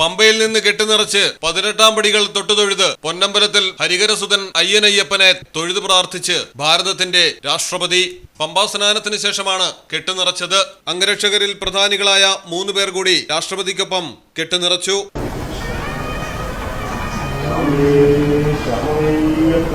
പമ്പയിൽ നിന്ന് കെട്ടിനിറച്ച് പതിനെട്ടാം പടികൾ തൊട്ടുതൊഴുത് പൊന്നമ്പലത്തിൽ ഹരിഹരസുതൻ അയ്യനയ്യപ്പനെ തൊഴുതു പ്രാർത്ഥിച്ച് ഭാരതത്തിന്റെ രാഷ്ട്രപതി പമ്പാ സ്നാനത്തിന് ശേഷമാണ് കെട്ടുനിറച്ചത്. അംഗരക്ഷകരിൽ പ്രധാനികളായ മൂന്ന് പേർ കൂടി രാഷ്ട്രപതിക്കൊപ്പം കെട്ടുനിറച്ചു. ശരണമയ്യപ്പ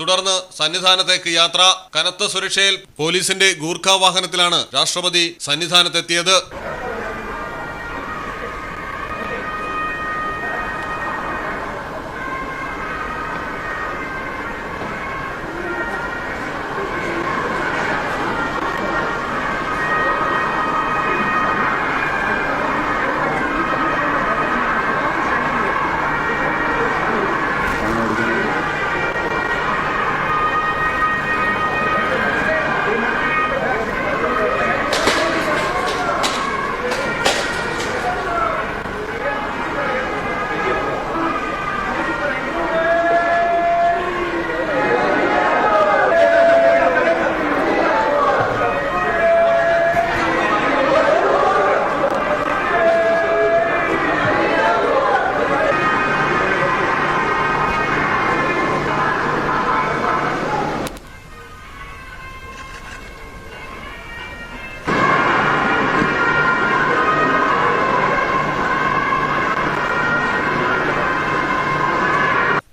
തുടർന്ന് സന്നിധാനത്തേക്ക് യാത്ര. കനത്ത സുരക്ഷയിൽ പോലീസിന്റെ ഗൂർഖ വാഹനത്തിലാണ് രാഷ്ട്രപതി സന്നിധാനത്തെത്തിയത്.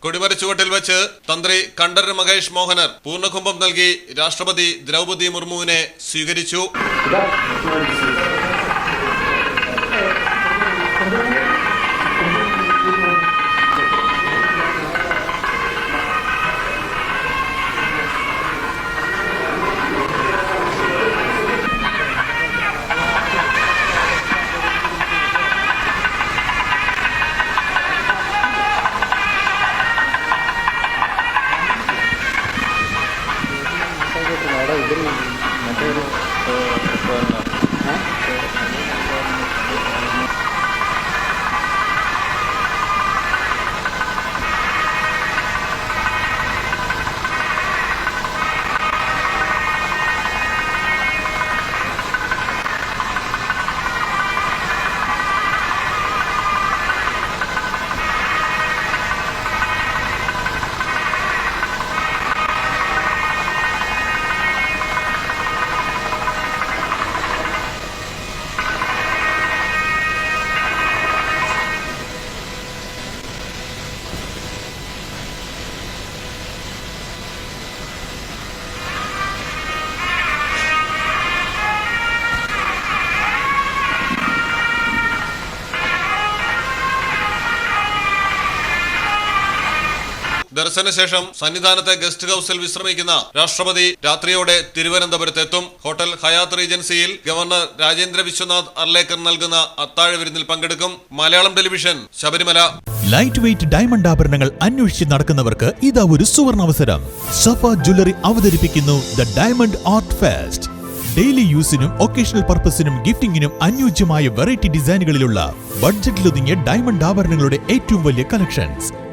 കൊടിമരച്ചുവട്ടിൽ വെച്ച് തന്ത്രി കണ്ഠരര് മഹേഷ് മോഹനർ പൂർണകുംഭം നൽകി രാഷ്ട്രപതി ദ്രൗപദി മുർമുവിനെ സ്വീകരിച്ചു. விட்டுருங்க இடம் எதிரி மற்ற ദർശനശേഷം സന്നിധാനത്തെ ഗസ്റ്റ് ഹൌസിൽ വിശ്രമിക്കുന്ന രാഷ്ട്രപതി രാത്രിയോടെ തിരുവനന്തപുരത്തെത്തും. ഹോട്ടൽ ഹയാത്ത് റീജൻസിയിൽ ഗവർണർ രാജേന്ദ്ര വിശ്വനാഥ് അർലേക്കർ നൽകുന്ന അത്താഴ വിരുന്നിൽ പങ്കെടുക്കും Malayalam television Sabarimala. Light weight diamond ആഭരണങ്ങൾ അന്വേഷിച്ച് നടക്കുന്നവർക്ക് ഇതാ ഒരു സുവർണ അവസരം. സഫ ജ്വല്ലറി അവതരിപ്പിക്കുന്നു the diamond art fest daily യൂസിനും occasional പർപ്പസിനും ഗിഫ്റ്റിംഗിനും അനുയോജ്യമായ വെറൈറ്റി ഡിസൈനുകളിലുള്ള ബഡ്ജറ്റിലൊതുങ്ങിയ ഡയമണ്ട് ആഭരണങ്ങളുടെ ഏറ്റവും വലിയ കളക്ഷൻസ്